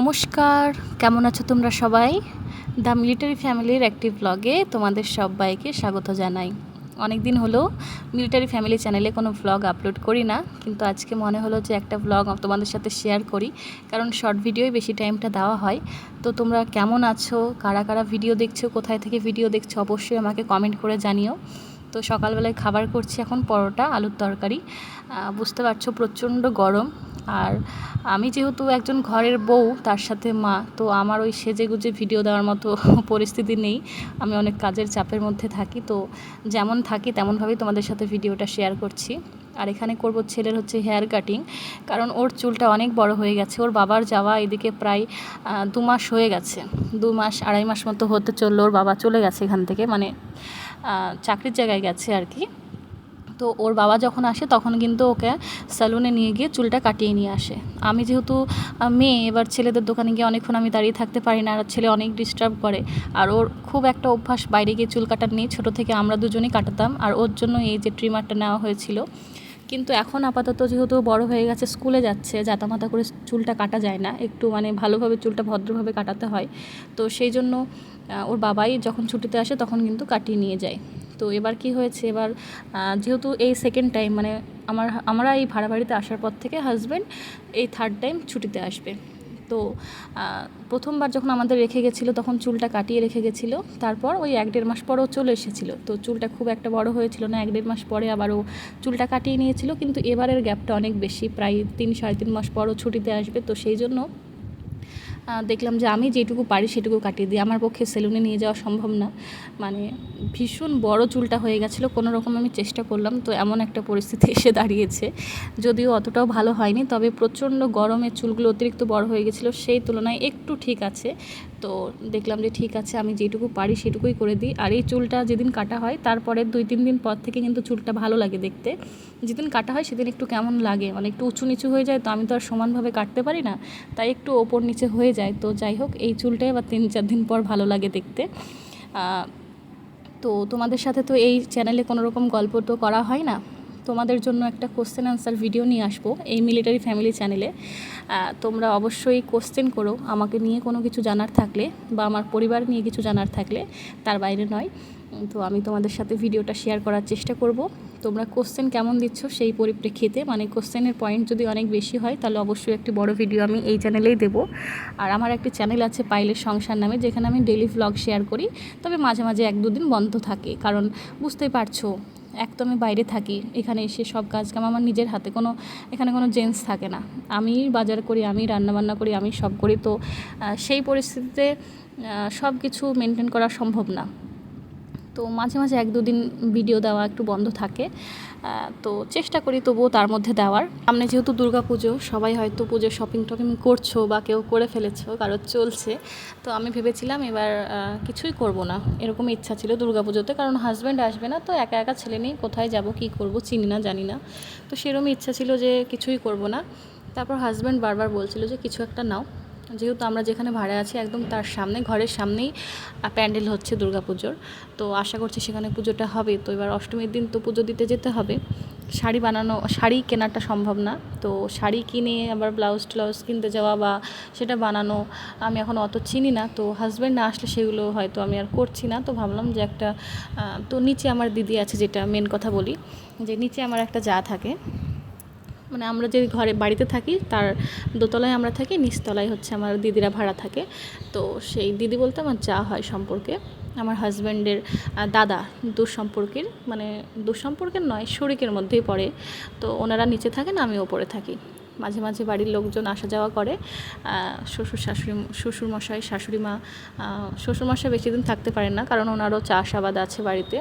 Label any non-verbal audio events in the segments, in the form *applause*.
নমস্কার, কেমন আছো তোমরা সবাই? দ্য মিলিটারি ফ্যামিলির একটি ব্লগে তোমাদের সবাইকে স্বাগত জানাই। অনেক দিন হলো মিলিটারি ফ্যামিলি চ্যানেলে কোনো ব্লগ আপলোড করি না, কিন্তু আজকে মনে হলো যে একটা ব্লগ তোমাদের সাথে শেয়ার করি, কারণ শর্ট ভিডিওই বেশি টাইমটা দেওয়া হয়। তো তোমরা কেমন আছো? কারা কারা ভিডিও দেখছ? কোথায় থেকে ভিডিও দেখছ? অবশ্যই আমাকে কমেন্ট করে জানিও। তো সকালবেলায় খাবার করছি এখন, পরোটা, আলুর তরকারি। বুঝতে পারছ প্রচণ্ড গরম। আর আমি যেহেতু একজন ঘরের বউ, তার সাথে মা, তো আমার ওই সেজে গুজে ভিডিও দেওয়ার মতো *laughs* পরিস্থিতি নেই। আমি অনেক কাজের চাপের মধ্যে থাকি, তো যেমন থাকি তেমনভাবেই তোমাদের সাথে ভিডিওটা শেয়ার করছি। আর এখানে করব ছেলের হচ্ছে হেয়ার কাটিং কারণ ওর চুলটা অনেক বড় হয়ে গেছে, ওর বাবার যাওয়া এদিকে প্রায় দু মাস হয়ে গেছে। দু মাস, আড়াই মাস মতো হতে চলল ওর বাবা চলে গেছে এখান থেকে মানে চাকরির জায়গায় গেছে আর কি। তো ওর বাবা যখন আসে, তখন কিন্তু ওকে স্যালুনে নিয়ে গিয়ে চুলটা কাটিয়ে নিয়ে আসে। আমি যেহেতু মেয়ে, এবার ছেলেদের দোকানে গিয়ে অনেকক্ষণ আমি দাঁড়িয়ে থাকতে পারি না, আর ছেলে অনেক ডিস্টার্ব করে। আর ওর খুব একটা অভ্যাস, বাইরে গিয়ে চুল কাটার নেই। ছোটো থেকে আমরা দুজনেই কাটাতাম, আর ওর জন্য এই যে ট্রিমারটা নেওয়া হয়েছিল। কিন্তু এখন আপাতত যেহেতু বড় হয়ে গেছে স্কুলে যাচ্ছে, জাতামাতা করে চুলটা কাটা যায় না। একটু মানে ভালোভাবে চুলটা ভদ্রভাবে কাটাতে হয়। তো সেই জন্য ওর বাবাই যখন ছুটিতে আসে, তখন কিন্তু কাটিয়ে নিয়ে যায়। তো এবার কি হয়েছে? এবার যেহেতু এই সেকেন্ড টাইম মানে আমার, আমরা এই ভাড়া বাড়িতে আসার পর থেকে হাজব্যান্ড এই থার্ড টাইম ছুটিতে আসবে। তো প্রথমবার যখন আমাদের রেখে গেছিল, তখন চুলটা কাটিয়ে রেখে গেছিল। তারপর ওই এক দেড় মাস পরও চলে এসেছিল। তো চুলটা খুব একটা বড় হয়েছিল না, এক দেড় মাস পরে আবারও চুলটা কাটিয়ে নিয়েছিল। কিন্তু এবারের গ্যাপটা অনেক বেশি, প্রায় তিন, সাড়ে তিন মাস পরও ছুটিতে আসবে। তো সেই জন্য দেখলাম যে আমি যেটুকু পারি সেটুকু কাটিয়ে দিই। আমার পক্ষে সেলুনে নিয়ে যাওয়া সম্ভব না। মানে ভীষণ বড় চুলটা হয়ে গেছিল, কোনো রকম আমি চেষ্টা করলাম, তো এমন একটা পরিস্থিতি *laughs* এসে দাঁড়িয়েছে। যদিও অতটাও ভালো হয়নি, তবে প্রচণ্ড গরমে চুলগুলো অতিরিক্ত বড় হয়ে গেছিল, সেই তুলনায় একটু ঠিক আছে। তো দেখলাম যে ঠিক আছে, আমি যেটুকু পারি সেটুকুই করে দিই। আর এই চুলটা যেদিন কাটা হয় তারপরে দুই, তিন দিন পর থেকে কিন্তু চুলটা ভালো লাগে দেখতে। যেদিন কাটা হয় সেদিন একটু কেমন লাগে মানে একটু উঁচু নিচু হয়ে যায়, তো আমি তো আর সমানভাবে কাটতে পারি না, তাই একটু ওপর নিচে হয়ে যায়। তো যাই হোক, এই চুলটাই আবার তিন চার দিন পর ভালো লাগে দেখতে। তো তোমাদের সাথে তো এই চ্যানেলে কোনো রকম গল্প তো করা হয় না। তোমাদের জন্য একটা কোশ্চেন আনসার ভিডিও নিয়ে আসব এই মিলিটারি ফ্যামিলি চ্যানেলে তোমরা অবশ্যই কোশ্চেন করো, আমাকে নিয়ে কোনো কিছু জানার থাকলে বা আমার পরিবার নিয়ে কিছু জানার থাকলে, তার বাইরে নয়। তো আমি তোমাদের সাথে ভিডিওটা শেয়ার করার চেষ্টা করব। তোমরা কোশ্চেন কেমন দিচ্ছ সেই পরিপ্রেক্ষিতে মানে কোশ্চেনের পয়েন্ট যদি অনেক বেশি হয়, তাহলে অবশ্যই একটি বড় ভিডিও আমি এই চ্যানেলেই দেবো। আর আমার একটি চ্যানেল আছে পাইলের সংসার নামে, যেখানে আমি ডেলি ভ্লগ শেয়ার করি, তবে মাঝে মাঝে এক দুদিন বন্ধ থাকে। কারণ বুঝতেই পারছ এক তো আমি বাইরে থাকি, এখানে এসে সব কাজ কাম আমার নিজের হাতে, কোনো, এখানে কোনো জেন্টস থাকে না। আমি বাজার করি, আমি রান্নাবান্না করি, আমি সব করি। তো সেই পরিস্থিতিতে সব কিছু মেনটেন করা সম্ভব না। তো মাঝে মাঝে এক দুদিন ভিডিও দেওয়া একটু বন্ধ থাকে। তো চেষ্টা করি তবুও তার মধ্যে দেওয়ার। সামনে যেহেতু দুর্গা পুজো সবাই হয়তো পুজো শপিং টপিং করছ বা কেউ করে ফেলেছো কারোর চলছে। তো আমি ভেবেছিলাম এবার কিছুই করব না। এরকম ইচ্ছা ছিল দুর্গা পুজোতে কারণ হাজব্যান্ড আসবে না, তো একা একা ছেলে নিয়ে কোথায় যাব, কি করব, চিনি না, জানি না। তো সেরকম ইচ্ছা ছিল যে কিছুই করব না। তারপর হাজব্যান্ড বারবার বলছিল যে কিছু একটা নাও। যেহেতু আমরা যেখানে ভাড়া আছি, একদম তার সামনে, ঘরের সামনেই প্যান্ডেল হচ্ছে দুর্গাপুজোর। তো আশা করছি সেখানে পুজোটা হবে। তো এবার অষ্টমীর দিন তো পুজো দিতে যেতে হবে। শাড়ি বানানো, শাড়ি কেনাটা সম্ভব না। তো শাড়ি কিনে আবার ব্লাউজ ট্লাউজ কিনতে যাওয়া বা সেটা বানানো, আমি এখন অত চিনি না। তো হাজব্যান্ড না আসলে সেগুলো হয়তো আমি আর করছি না। তো ভাবলাম যে একটা তো নিচে আমার দিদি আছে, যেটা মেন কথা বলি, যে নিচে আমার একটা যা থাকে মানে আমরা যে ঘরে বাড়িতে থাকি, তার দোতলায় আমরা থাকি, নিচতলায় হচ্ছে আমার দিদিরা ভাড়া থাকে। তো সেই দিদি বলতে আমার যা হয় সম্পর্কে। আমার হাজব্যান্ডের দাদা দুঃসম্পর্কের মানে দুঃসম্পর্কের নয়, শরিকের মধ্যেই পড়ে। তো ওনারা নিচে থাকেন আমি ওপরে থাকি। মাঝে মাঝে বাড়ির লোকজন আসা যাওয়া করে। শ্বশুর শাশুড়ি, শ্বশুরমশাই শাশুড়ি মা বেশি দিন থাকতে পারেন না কারণ ওনারও চাষাবাদ আছে বাড়িতে,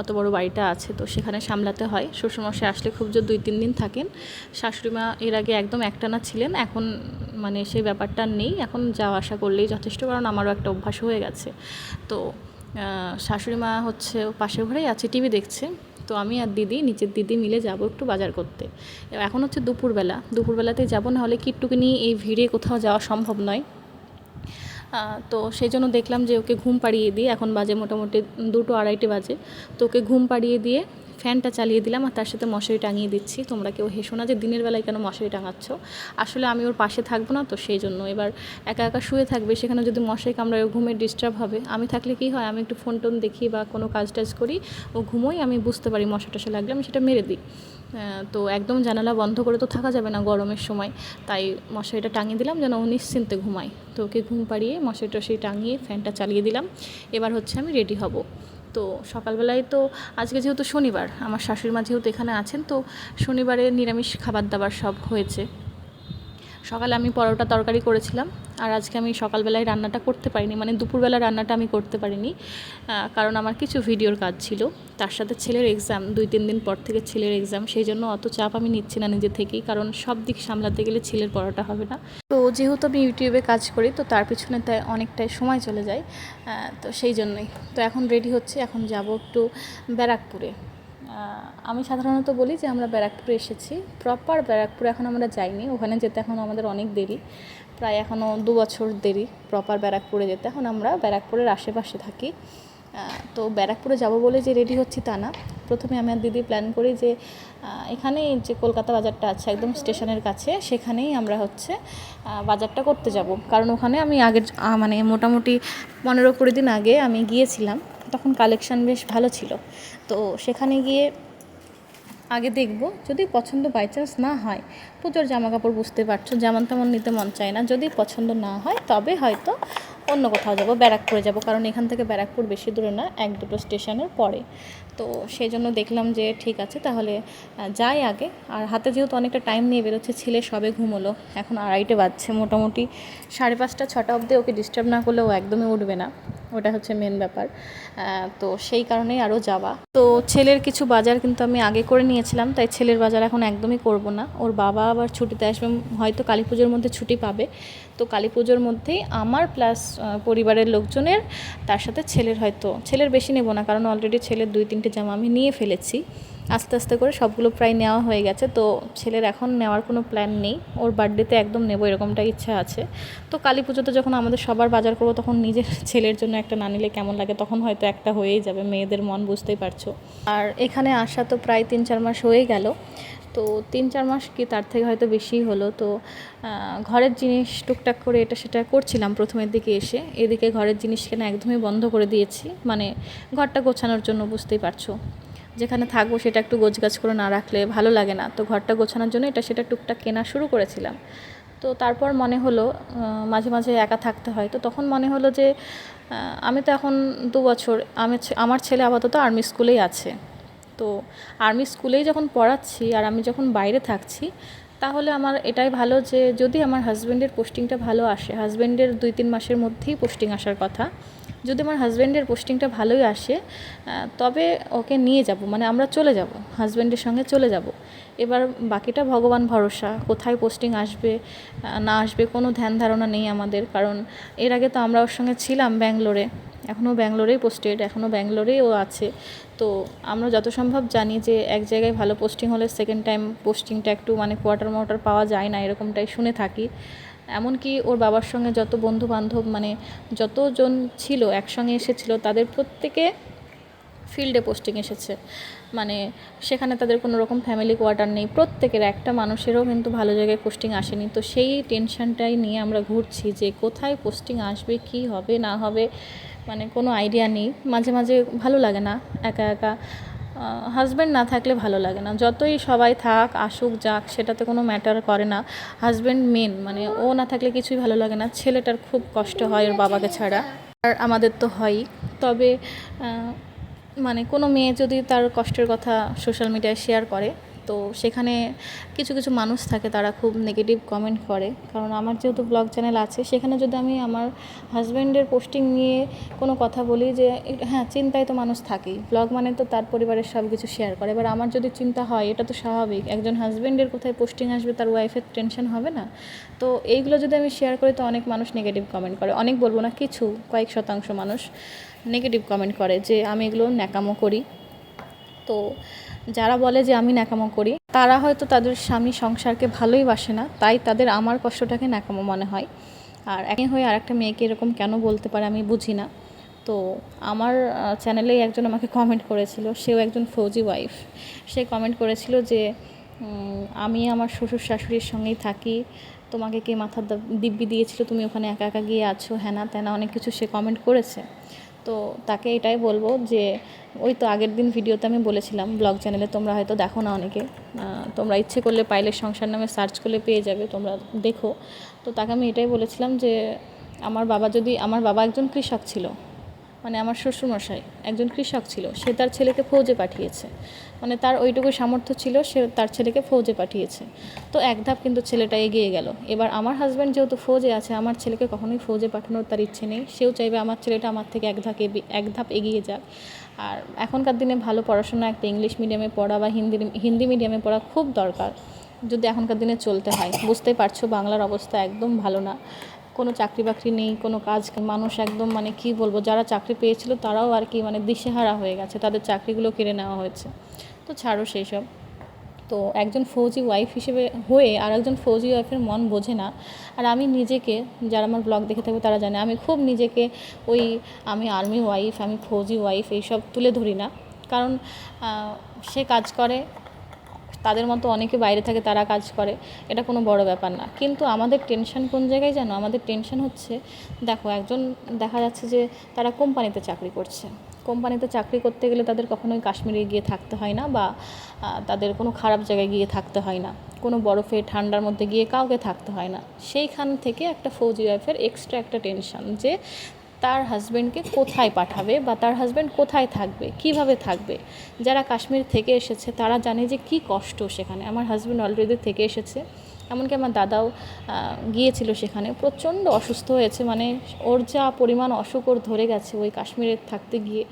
অত বড় বাড়িটা আছে তো সেখানে সামলাতে হয়। শ্বশুরমশাই আসলে খুব জোর দুই তিন দিন থাকেন। শাশুড়িমা এর আগে একদম একটানা ছিলেন, এখন মানে সেই ব্যাপারটা নেই। এখন যাওয়া আসা করলেই যথেষ্ট কারণ আমারও একটা অভ্যাস হয়ে গেছে। তো শাশুড়ি মা হচ্ছে পাশের ঘরেই আছে, টিভি দেখছে। তো আমি আর দিদি, নিচের দিদি মিলে যাব একটু বাজার করতে। এখন হচ্ছে দুপুরবেলা। দুপুরবেলাতে যাব না হলে কিট্টুকে নিয়ে এই ভিড়ে কোথাও যাওয়া সম্ভব নয়। তো সেই জন্য দেখলাম যে ওকে ঘুম পাড়িয়ে দিয়ে এখন বাজে মোটামুটি দুটো আড়াইটে বাজে। তো ওকে ঘুম পাড়িয়ে দিয়ে ফ্যানটা চালিয়ে দিলাম আর তার সাথে মশারি টাঙিয়ে দিচ্ছি। তোমরা কেউ হেসো না যে দিনের বেলায় কেন মশারি টাঙাচ্ছ। আসলে আমি ওর পাশে থাকব না তো সেই জন্য। এবার একা একা শুয়ে থাকবে, সেখানে যদি মশারি কামড়ায় ও ঘুমে ডিস্টার্ব হবে, আমি থাকলে কি হয়? আমি একটু ফোন টোন দেখি বা কোনো কাজ টাজ করি, ও ঘুমোই, আমি বুঝতে পারি মশা টশা লাগলে আমি সেটা মেরে দিই। তো একদম জানালা বন্ধ করে তো থাকা যাবে না গরমের সময়। তাই মশারিটা টাঙিয়ে দিলাম যেন ও নিশ্চিন্তে ঘুমায়। তো ওকে ঘুম পাড়িয়ে মশারি টশারি টাঙিয়ে ফ্যানটা চালিয়ে দিলাম। এবার হচ্ছে আমি রেডি হব। তো সকালবেলায় তো আজকে যেহেতু শনিবার, আমার শাশুড়ি মা যেহেতু এখানে আছেন, তো শনিবারে নিরামিষ খাবার দাবার সব হয়েছে। সকালে আমি পরোটা তরকারি করেছিলাম, আর আজকে আমি সকালবেলায় রান্নাটা করতে পারিনি মানে দুপুরবেলা রান্নাটা আমি করতে পারিনি কারণ আমার কিছু ভিডিওর কাজ ছিল। তার সাথে ছেলের এক্সাম দুই তিন দিন পর থেকে ছেলের এক্সাম সেই জন্য অত চাপ আমি নিচ্ছি না নিজে থেকেই, কারণ সব দিক সামলাতে গেলে ছেলের পড়াটা হবে না। যেহেতু আমি ইউটিউবে কাজ করি, তো তার পিছনে তাই অনেকটাই সময় চলে যায় তো সেই জন্যই। তো এখন রেডি হচ্ছে, এখন যাব একটু ব্যারাকপুরে। আমি সাধারণত বলি যে আমরা ব্যারাকপুরে এসেছি প্রপার ব্যারাকপুরে এখন আমরা যাইনি, ওখানে যেতে এখন আমাদের অনেক দেরি, প্রায় এখনও দু বছর দেরি প্রপার ব্যারাকপুরে যেতে। এখন আমরা ব্যারাকপুরের আশেপাশে থাকি। তো ব্যারাকপুরে যাব বলে যে রেডি হচ্ছি তা না। প্রথমে আমি আর দিদি প্ল্যান করি যে আহ, এখানেই যে কলকাতা বাজারটা আছে একদম স্টেশনের কাছে সেখানেই আমরা হচ্ছে বাজারটা করতে যাব। কারণ ওখানে আমি আগের মানে মোটামুটি পনেরো কুড়ি দিন আগে আমি গিয়েছিলাম। তখন কালেকশান বেশ ভালো ছিল। তো সেখানে গিয়ে আগে দেখব যদি পছন্দ বাই চান্স না হয় পুজোর জামা কাপড় বুঝতে পারছ যেমন তেমন নিতে মন চায় না। যদি পছন্দ না হয় তবে হয়তো অন্য কোথাও যাব, ব্যারাকপুরে যাব, কারণ এখান থেকে ব্যারাকপুর বেশি দূরে না, এক দুটো স্টেশনের পরে। তো সেই জন্য দেখলাম যে ঠিক আছে, তাহলে যাই আগে। আর হাতে যেহেতু অনেকটা টাইম নিয়ে বেরোচ্ছে, ছেলে সবে ঘুমোলো। এখন আড়াইটে বাজছে মোটামুটি, সাড়ে পাঁচটা, ছটা অবধি ওকে ডিস্টার্ব না করলে ও একদমই উঠবে না। ওটা হচ্ছে মেন ব্যাপার। তো সেই কারণেই আরও যাওয়া। তো ছেলের কিছু বাজার কিন্তু আমি আগে করে নিয়েছিলাম, তাই ছেলের বাজার এখন একদমই করব না। ওর বাবা আবার ছুটিতে আসবে, হয়তো কালী পুজোর মধ্যে ছুটি পাবে। তো কালী পুজোর মধ্যেই আমার প্লাস পরিবারের লোকজনের, তার সাথে ছেলের হয়তো, ছেলের বেশি নেব না, কারণ অলরেডি ছেলের দুই তিনটে জামা আমি নিয়ে ফেলেছি। আস্তে আস্তে করে সবগুলো প্রায় নেওয়া হয়ে গেছে। তো ছেলের এখন নেওয়ার কোনো প্ল্যান নেই। ওর বার্থডেতে একদম নেব এরকমটা ইচ্ছা আছে। তো কালী পুজোতে যখন আমাদের সবার বাজার করব, তখন নিজের *laughs* ছেলের জন্য একটা না নিলে কেমন লাগে? তখন হয়তো একটা হয়েই যাবে, মেয়েদের মন বুঝতেই পারছ। আর এখানে আসা তো প্রায় তিন চার মাস হয়ে গেল। তো তিন চার মাস কি তার থেকে হয়তো বেশিই হলো। তো ঘরের জিনিস টুকটাক করে এটা সেটা করছিলাম প্রথমের দিকে এসে। এদিকে ঘরের জিনিস কেনা একদমই বন্ধ করে দিয়েছি। মানে ঘরটা গোছানোর জন্য বুঝতেই পারছ। যেখানে থাকব সেটা একটু গোছগাছ করে না রাখলে ভালো লাগে না। তো ঘরটা গোছানোর জন্য এটা সেটা টুকটাক কেনা শুরু করেছিলাম। তো তারপর মনে হলো মাঝে মাঝে একা থাকতে হয়। তো তখন মনে হলো যে আমি তো এখন দু বছর, আমি আমার ছেলে আপাতত আর্মি স্কুলেই আছে। তো আর্মি স্কুলেই যখন পড়াচ্ছি আর আমি যখন বাইরে থাকছি তাহলে আমার এটাই ভালো যে যদি আমার হাজব্যান্ডের পোস্টিংটা ভালো আসে হাজব্যান্ডের দুই তিন মাসের মধ্যেই পোস্টিং আসার কথা, যদি আমার হাজব্যান্ডের পোস্টিংটা ভালোই আসে তবে ওকে নিয়ে যাব মানে আমরা চলে যাব হাজব্যান্ডের সঙ্গে চলে যাব। এবার বাকিটা ভগবান ভরসা, কোথায় পোস্টিং আসবে, না আসবে কোনো ধ্যান ধারণা নেই আমাদের, কারণ এর আগে তো আমরা ওর সঙ্গে ছিলাম ব্যাঙ্গলোরে, এখনও ব্যাঙ্গলোরেই পোস্টেড এখনও ব্যাঙ্গলোরেই ও আছে। তো আমরা যত সম্ভব জানি যে এক জায়গায় ভালো পোস্টিং হলে সেকেন্ড টাইম পোস্টিংটা একটু মানে কোয়ার্টার মোয়ার্টার পাওয়া যায় না, এরকমটাই শুনে থাকি। এমনকি ওর বাবার সঙ্গে যত বন্ধু বান্ধব মানে যতজন ছিল, একসঙ্গে এসেছিল, তাদের প্রত্যেকে ফিল্ডে পোস্টিং এসেছে। মানে সেখানে তাদের কোনো রকম ফ্যামিলি কোয়ার্টার নেই। প্রত্যেকের একটা মানুষেরও কিন্তু ভালো জায়গায় পোস্টিং আসেনি। তো সেই টেনশনটাই নিয়ে আমরা ঘুরছি যে কোথায় পোস্টিং আসবে, কি হবে, না হবে মানে কোনো আইডিয়া নেই। মাঝে মাঝে ভালো লাগে না একা একা। হাজব্যান্ড না থাকলে ভালো লাগে না। যতই সবাই থাক, আসুক, যাক, সেটাতে কোনো ম্যাটার করে না। হাজব্যান্ড মেন মানে ও না থাকলে কিছুই ভালো লাগে না। ছেলেটার খুব কষ্ট হয় ওর বাবাকে ছাড়া। আর আমাদের তো হয়ই। তবে মানে কোনো মেয়ে যদি তার কষ্টের কথা সোশ্যাল মিডিয়ায় শেয়ার করে, তো সেখানে কিছু কিছু মানুষ থাকে তারা খুব নেগেটিভ কমেন্ট করে। কারণ আমার যেহেতু ব্লগ চ্যানেল আছে, সেখানে যদি আমি আমার হাজব্যান্ডের পোস্টিং নিয়ে কোনো কথা বলি যে হ্যাঁ চিন্তায় তো মানুষ থাকেই। ব্লগ মানে তো তার পরিবারের সব কিছু শেয়ার করে। এবার আমার যদি চিন্তা হয়, এটা তো স্বাভাবিক। একজন হাজব্যান্ডের কোথায় পোস্টিং আসবে, তার ওয়াইফের টেনশন হবে না। তো এইগুলো যদি আমি শেয়ার করি, তো অনেক মানুষ নেগেটিভ কমেন্ট করে। অনেক বলব না, কিছু, কয়েক শতাংশ মানুষ। নেগেটিভ কমেন্ট করে যে আমি এগুলো ন্যাকামো করি। তো যারা বলে যে আমি ন্যাকামো করি, তারা হয়তো তাদের স্বামী সংসারকে ভালোই বাসে না, তাই তাদের আমার কষ্টটাকে ন্যাকামো মনে হয়। আর একই হয়ে আরেকটা মেয়েকে এরকম কেন বলতে পারে আমি বুঝি না। তো আমার চ্যানেলেই একজন আমাকে কমেন্ট করেছিল, সেও একজন ফৌজি ওয়াইফ সে কমেন্ট করেছিল যে আমি আমার শ্বশুর শাশুড়ির সঙ্গেই থাকি, তোমাকে কে মাথার দিব্যি দিয়েছিল, তুমি ওখানে একা একা গিয়ে আছো, হ্যানা ত্যানা, অনেক কিছু সে কমেন্ট করেছে। তো তাকে এটাই বলব যে, ওই তো আগের দিন ভিডিওতে আমি বলেছিলাম ব্লগ চ্যানেলে, তোমরা হয়তো দেখো না অনেকে। তোমরা ইচ্ছে করলে পাইলের সংসার নামে সার্চ করলে পেয়ে যাবে, তোমরা দেখো। তো তাকে আমি এটাই বলেছিলাম যে, আমার বাবা যদি, আমার বাবা একজন কৃষক ছিল মানে আমার শ্বশুরমশাই একজন কৃষক ছিল, সে তার ছেলেকে ফৌজে পাঠিয়েছে। মানে তার ওইটুকু সামর্থ্য ছিল, সে তার ছেলেকে ফৌজে পাঠিয়েছে। তো এক ধাপ কিন্তু ছেলেটা এগিয়ে গেল। এবার আমার হাজব্যান্ড যেহেতু ফৌজে আছে, আমার ছেলেকে কখনোই ফৌজে পাঠানোর তার ইচ্ছে নেই। সেও চাইবে আমার ছেলেটা আমার থেকে এক ধাপ এক ধাপ এগিয়ে যাক। আর এখনকার দিনে ভালো পড়াশোনা, একটা ইংলিশ মিডিয়ামে পড়া বা হিন্দি হিন্দি মিডিয়ামে পড়া খুব দরকার। যদি এখনকার দিনে চলতে হয়, বুঝতেই পারছ বাংলার অবস্থা একদম ভালো না। কোনো চাকরি বাকরি নেই, কোনো কাজ, মানুষ একদম মানে কি বলব, যারা চাকরি পেয়েছিল তারাও আর কি মানে দিশেহারা হয়ে গেছে, তাদের চাকরিগুলো কেড়ে নেওয়া হয়েছে। তো ছাড়ো সেই সব তো একজন ফৌজি ওয়াইফ হিসেবে হয়ে আর একজন ফৌজি ওয়াইফের মন বোঝে না। আর আমি নিজেকে, যারা আমার ব্লগ দেখে থাকবে তারা জানে, আমি খুব নিজেকে ওই আমি আর্মি ওয়াইফ আমি ফৌজি ওয়াইফ এইসব তুলে ধরি না। কারণ সে কাজ করে, তাদের মতো অনেকে বাইরে থাকে, তারা কাজ করে, এটা কোনো বড় ব্যাপার না। কিন্তু আমাদের টেনশন কোন জায়গায় জানো? আমাদের টেনশন হচ্ছে, দেখো একজন দেখা যাচ্ছে যে তারা কোম্পানিতে চাকরি করছে। কোম্পানিতে চাকরি করতে গেলে তাদের কখনোই কাশ্মীরে গিয়ে থাকতে হয় না বা তাদের কোনো খারাপ জায়গায় গিয়ে থাকতে হয় না। কোনো বরফে, ঠান্ডার মধ্যে গিয়ে কাউকে থাকতে হয় না। সেইখান থেকে একটা ফৌজি ওয়াইফের এক্সট্রা একটা টেনশন যে, তার হাজব্যান্ডকে কোথায় পাঠাবে বা তার হাজব্যান্ড কোথায় থাকবে, কীভাবে থাকবে? যারা কাশ্মীর থেকে এসেছে, তারা জানে যে কি কষ্ট সেখানে। আমার হাজব্যান্ড অলরেডি থেকে এসেছে। এমনকি আমার দাদাও গিয়েছিল সেখানে, প্রচণ্ড অসুস্থ হয়েছে। মানে ওর যা পরিমাণ অসুখ ওর ধরে গেছে, ওই কাশ্মীরে থাকতে গিয়ে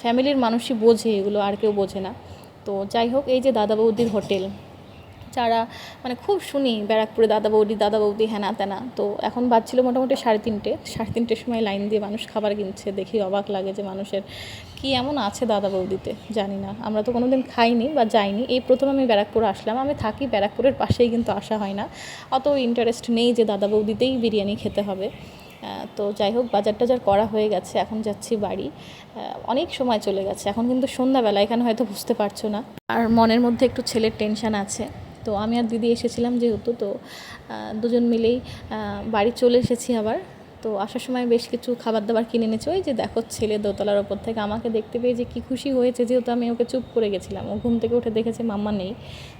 ফ্যামিলির মানুষই বোঝে এগুলো, আর কেউ বোঝে না। তো যাই হোক, এই যে দাদা বৌদির হোটেল যারা মানে খুব শুনি ব্যারাকপুরে দাদা বৌদি দাদা বৌদি হ্যানা ত্যানা তো এখন বাজছিল মোটামুটি সাড়ে তিনটে। সাড়ে তিনটের সময় লাইন দিয়ে মানুষ খাবার কিনছে, দেখি অবাক লাগে যে মানুষের কি এমন আছে দাদা বৌদিতে জানি না। আমরা তো কোনোদিন খাইনি বা যাইনি। এই প্রথম আমি ব্যারাকপুর আসলাম। আমি থাকি ব্যারাকপুরের পাশেই কিন্তু আসা হয় না। অত ইন্টারেস্ট নেই যে দাদা বৌদিতেই বিরিয়ানি খেতে হবে। তো যাই হোক, বাজার টাজার করা হয়ে গেছে। এখন যাচ্ছি বাড়ি। অনেক সময় চলে গেছে। এখন কিন্তু সন্ধ্যাবেলা, এখানে হয়তো বুঝতে পারছ না। আর মনের মধ্যে একটু ছেলের টেনশন আছে। তো আমি আর দিদি এসেছিলাম যেহেতু, তো দুজন মিলেই বাড়ি চলে এসেছি আবার। তো আসার সময় বেশ কিছু খাবার দাবার কিনে এনেছে। ওই যে দেখো ছেলে দোতলার ওপর থেকে আমাকে দেখতে পেয়ে যে কী খুশি হয়েছে, যেহেতু আমি ওকে চুপ করে গেছিলাম। ও ঘুম থেকে উঠে দেখেছে মাম্মা নেই।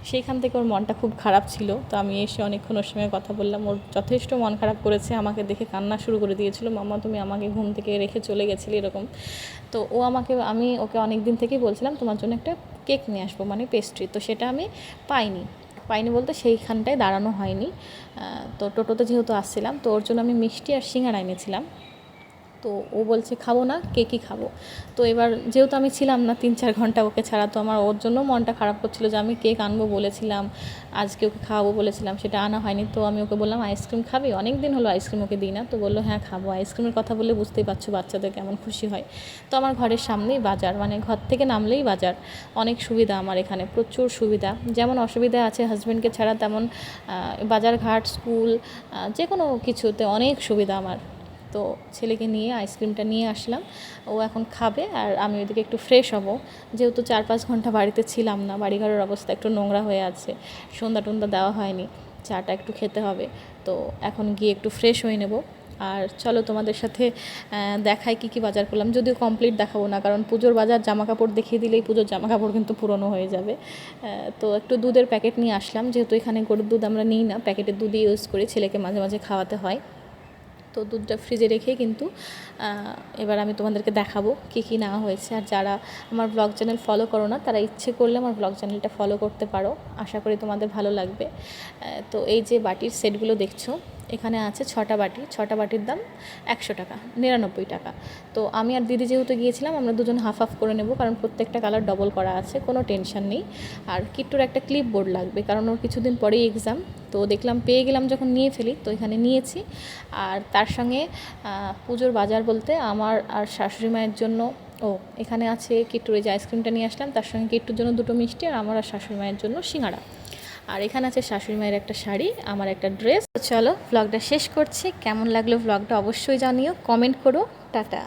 সেইখান থেকে ওর মনটা খুব খারাপ ছিল। তো আমি এসে অনেকক্ষণ ওর সঙ্গে কথা বললাম। ওর যথেষ্ট মন খারাপ করেছে, আমাকে দেখে কান্না শুরু করে দিয়েছিল, মাম্মা, তুমি আমাকে ঘুম থেকে রেখে চলে গেছিলে, এরকম। তো ও আমাকে, আমি ওকে অনেক দিন থেকেই বলছিলাম, তোমার জন্য একটা কেক নিয়ে আসব মানে পেস্ট্রি তো সেটা আমি পাইনি। পাইনি বলতে সেইখানটায় দাঁড়ানো হয়নি। তো টোটোতে যেহেতু আসছিলাম, তো ওর জন্য আমি মিষ্টি আর সিঙ্গারা এনেছিলাম। তো ও বলছে খাব না কেকই খাব? তো এবার যেহেতু আমি ছিলাম না তিন চার ঘণ্টা ওকে ছাড়া তো আমার ওর জন্য মনটা খারাপ করছিল যে আমি কেক আনব বলেছিলাম আজকে ওকে খাওয়াবো বলেছিলাম সেটা আনা হয়নি। তো আমি ওকে বললাম আইসক্রিম খাবি? অনেক দিন হলো আইসক্রিম ওকে দিই না তো বলল হ্যাঁ খাব। আইসক্রিমের কথা বললে বুঝতেই পারছ বাচ্চাদের কেমন খুশি হয়। তো আমার ঘরের সামনেই বাজার মানে ঘর থেকে নামলেই বাজার। অনেক সুবিধা আমার এখানে প্রচুর সুবিধা। যেমন অসুবিধা আছে হাজব্যান্ডকে ছাড়া তেমন আহ, বাজার ঘাট স্কুল যে কোনো কিছুতে অনেক সুবিধা আমার। তো ছেলেকে নিয়ে আইসক্রিমটা নিয়ে আসলাম। ও এখন খাবে আর আমি ওইদিকে একটু ফ্রেশ হব। যেহেতু চার পাঁচ ঘণ্টা বাড়িতে ছিলাম না, বাড়িঘরের অবস্থা একটু নোংরা হয়ে আছে। সন্ধ্যা টন্ধ্যা দেওয়া হয়নি, চাটা একটু খেতে হবে। তো এখন গিয়ে একটু ফ্রেশ হয়ে নেব। আর চলো তোমাদের সাথে দেখাই কী কী বাজার করলাম। যদিও কমপ্লিট দেখাবো না, কারণ পুজোর বাজার জামা কাপড় দেখিয়ে দিলেই পুজোর জামা কাপড় কিন্তু পুরনো হয়ে যাবে। তো একটু দুধের প্যাকেট নিয়ে আসলাম। যেহেতু এখানে গরুর দুধ আমরা নিই না প্যাকেটের দুধই ইউজ করি, ছেলেকে মাঝে মাঝে খাওয়াতে হয়। তো দুধটা ফ্রিজে রেখে কিন্তু এবার আমি তোমাদেরকে দেখাবো কী কী না হয়েছে। আর যারা আমার ব্লগ চ্যানেল ফলো করো না, তারা ইচ্ছে করলে আমার ব্লগ চ্যানেলটা ফলো করতে পারো। আশা করি তোমাদের ভালো লাগবে। তো এই যে বাটির সেটগুলো দেখছ এখানে আছে ছটা বাটি, ছটা বাটির দাম একশো টাকা, নিরানব্বই টাকা। তো আমি আর দিদি যেহেতু গিয়েছিলাম, আমরা দুজন হাফ হাফ করে নেব, কারণ প্রত্যেকটা কালার ডবল করা আছে, কোনো টেনশন নেই। আর কিট্টুর একটা ক্লিপ বোর্ড লাগবে, কারণ ওর কিছুদিন পরেই এক্সাম তো দেখলাম পেয়ে গেলাম যখন নিয়ে ফেলি, তো এখানে নিয়েছি। আর তার সঙ্গে পুজোর বাজার বলতে আমার আর শাশুড়ি মায়ের জন্য, ও, এখানে আছে কিট্টুর এই যে আইসক্রিমটা নিয়ে আসলাম, তার সঙ্গে কিট্টুর জন্য দুটো মিষ্টি আর আমার আর শাশুড়ি মায়ের জন্য সিঙ্গাড়া আর এখানে আছে শাশুড়ি মায়ের একটা শাড়ি, আমার একটা ড্রেস। চলো ব্লগটা শেষ করছি। কেমন লাগল ব্লগটা অবশ্যই জানিও কমেন্ট করো। টাটা।